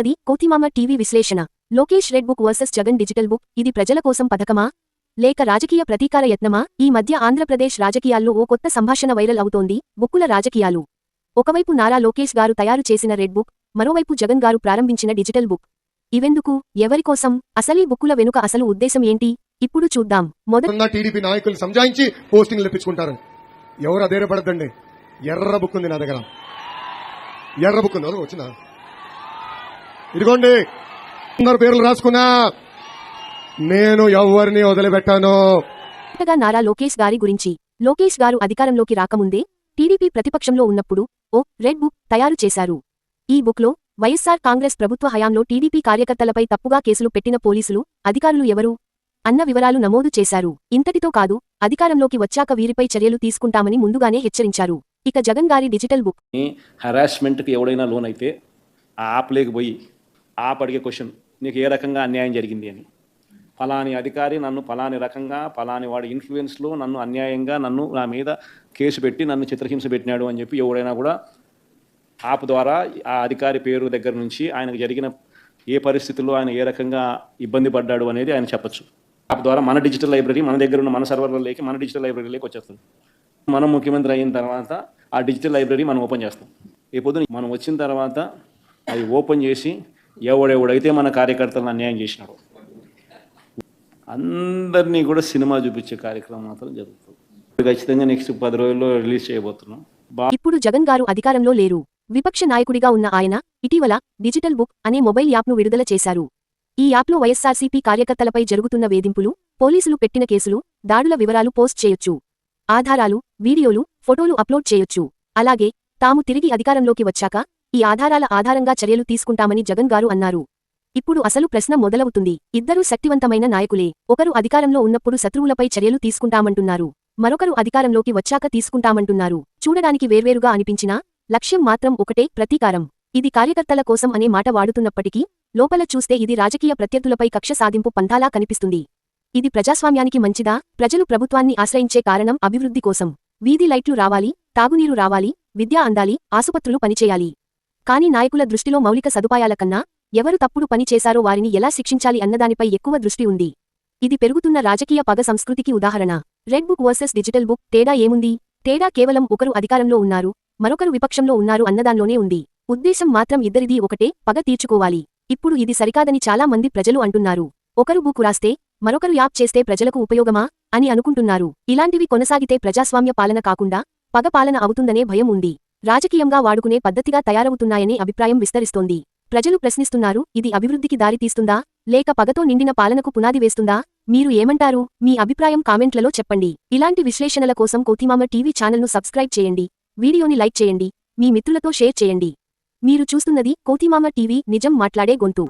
చూస్తున్నది కోతిమామ టీవీ విశ్లేషణ. Lokesh red book versus Jagan digital book. ఇది ప్రజల కోసం పథకమా? లేక రాజకీయ ప్రతీకార యత్నమా? ఈ మధ్య ఆంధ్రప్రదేశ్ రాజకీయాల్లో ఓ కొత్త సంభాషణ వైరల్ అవుతోంది. బుక్కుల రాజకీయాలు. ఒకవైపు నారా లోకేష్ గారు తయారు చేసిన రెడ్ బుక్ మరోవైపు జగన్ గారు ప్రారంభించిన డిజిటల్ బుక్. ఇవెందుకు? ఎవరికోసం అసలీ బుక్కుల వెనుక అసలు ఉద్దేశం ఏంటి? ఇప్పుడు చూద్దాం. మొదట టీడీపీ నాయకులు సంజాయించి పోస్టింగ్లు ఇప్పించుకుంటారు ఎవరు అధైర్యపడద్దండి? ఎర్ర బుక్ ఉంది నా దగ్గర. ఎర్ర బుక్ ఉంది వచ్చిన ఇదిగోండి. అందరు పేర్లు రాసుకున్నా. నేను ఎవరిని వదిలిపెట్టాను. కొత్తగా నారా లోకేష్ గారి గురించి. లోకేష్ గారు అధికారంలోకి రాకముందే టీడీపీ ప్రతిపక్షంలో ఉన్నప్పుడు ఓ రెడ్ బుక్ తయారు చేశారు. ఈ బుక్లో వైఎస్సార్ కాంగ్రెస్ ప్రభుత్వ హయాంలో టీడీపీ కార్యకర్తలపై తప్పుగా కేసులు పెట్టిన పోలీసులు అధికారులు ఎవరు? అన్న వివరాలు నమోదు చేశారు. ఇంతటితో కాదు అధికారంలోకి వచ్చాక వీరిపై చర్యలు తీసుకుంటామని ముందుగానే హెచ్చరించారు. ఇక జగన్ గారి డిజిటల్ బుక్. హరాస్మెంట్కి ఎవడైనా లోన్ అయితే ఆ యాప్ అడిగే క్వశ్చన్ నీకు ఏ రకంగా అన్యాయం జరిగింది? అని. ఫలాని అధికారి నన్ను ఫలాని రకంగా ఫలాని వాడి ఇన్ఫ్లుయెన్స్లో నన్ను అన్యాయంగా నన్ను నా మీద కేసు పెట్టి నన్ను చిత్రహింస పెట్టినాడు అని చెప్పి ఎవడైనా కూడా యాప్ ద్వారా ఆ అధికారి పేరు దగ్గర నుంచి ఆయనకు జరిగిన ఏ పరిస్థితుల్లో ఆయన ఏ రకంగా ఇబ్బంది పడ్డాడు అనేది ఆయన చెప్పచ్చు. యాప్ ద్వారా మన డిజిటల్ లైబ్రరీ మన దగ్గర ఉన్న మన సర్వర్లలోకి మన డిజిటల్ లైబ్రరీలోకి వచ్చేస్తుంది. మనం ముఖ్యమంత్రి అయిన తర్వాత ఆ డిజిటల్ లైబ్రరీ మనం ఓపెన్ చేస్తాం. రేపు పొద్దున మనం వచ్చిన తర్వాత అది ఓపెన్ చేసి ఎవడెవడైతే మన కార్యకర్తలను అన్యాయం చేసినాడు అందరినీ కూడా సినిమా చూపించే కార్యక్రమం మాత్రం జరుగుతుంది. ఖచ్చితంగా నెక్స్ట్ పది రోజుల్లో రిలీజ్ చేయబోతున్నాం. ఇప్పుడు జగన్ గారు అధికారంలో లేరు. విపక్ష నాయకుడిగా ఉన్న ఆయన ఇటీవల డిజిటల్ బుక్ అనే మొబైల్ యాప్ను విడుదల చేశారు. ఈ యాప్లో వైఎస్సార్సీపీ కార్యకర్తలపై జరుగుతున్న వేధింపులు పోలీసులు పెట్టిన కేసులు దాడుల వివరాలు పోస్ట్ చేయొచ్చు. ఆధారాలు వీడియోలు ఫోటోలు అప్లోడ్ చేయొచ్చు. అలాగే తాము తిరిగి అధికారంలోకి వచ్చాక ఈ ఆధారాల ఆధారంగా చర్యలు తీసుకుంటామని జగన్ గారు అన్నారు. ఇప్పుడు అసలు ప్రశ్న మొదలవుతుంది. ఇద్దరూ శక్తివంతమైన నాయకులే. ఒకరు అధికారంలో ఉన్నప్పుడు శత్రువులపై చర్యలు తీసుకుంటామంటున్నారు. మరొకరు అధికారంలోకి వచ్చాక తీసుకుంటామంటున్నారు. చూడడానికి వేర్వేరుగా అనిపించినా లక్ష్యం మాత్రం ఒకటే ప్రతీకారం. ఇది కార్యకర్తల కోసం అనే మాట వాడుతున్నప్పటికీ లోపల చూస్తే ఇది రాజకీయ ప్రత్యర్థులపై కక్ష సాధింపు పంథాలా కనిపిస్తుంది. ఇది ప్రజాస్వామ్యానికి మంచిదా? ప్రజలు ప్రభుత్వాన్ని ఆశ్రయించే కారణం అభివృద్ధి కోసం. వీధి లైట్లు రావాలి తాగునీరు రావాలి విద్య అందాలి ఆసుపత్రులు పనిచేయాలి. కాని నాయకుల దృష్టిలో మౌలిక సదుపాయాల కన్నా ఎవరు తప్పుడు పని చేశారో వారిని ఎలా శిక్షించాలి అన్నదానిపై ఎక్కువ దృష్టి ఉంది. ఇది పెరుగుతున్న రాజకీయ పగ సంస్కృతికి ఉదాహరణ. Red book versus digital book తేడా ఏముంది? తేడా కేవలం ఒకరు అధికారంలో ఉన్నారు మరొకరు విపక్షంలో ఉన్నారు అన్నదాన్లోనే ఉంది. ఉద్దేశం మాత్రం ఇద్దరిదీ ఒకటే పగ తీర్చుకోవాలి. ఇప్పుడు ఇది సరికాదని చాలా మంది ప్రజలు అంటున్నారు. ఒకరు బుక్ రాస్తే మరొకరు యాప్ చేస్తే ప్రజలకు ఉపయోగమా? అని అనుకుంటున్నారు. ఇలాంటివి కొనసాగితే ప్రజాస్వామ్య పాలన కాకుండా పగ పాలన అవుతుందనే భయం ఉంది. రాజకీయంగా వాడుకునే పద్ధతిగా తయారవుతున్నాయనే అభిప్రాయం విస్తరిస్తోంది. ప్రజలు ప్రశ్నిస్తున్నారు ఇది అభివృద్ధికి దారితీస్తుందా లేక పగతో నిండిన పాలనకు పునాది వేస్తుందా? మీరు ఏమంటారు? మీ అభిప్రాయం కామెంట్లలో చెప్పండి. ఇలాంటి విశ్లేషణల కోసం కోతిమామ టీవీ ఛానల్ను సబ్స్క్రైబ్ చేయండి. వీడియోని లైక్ చేయండి. మీ మిత్రులతో షేర్ చేయండి. మీరు చూస్తున్నది కోతిమామ టీవీ నిజం మాట్లాడే గొంతు.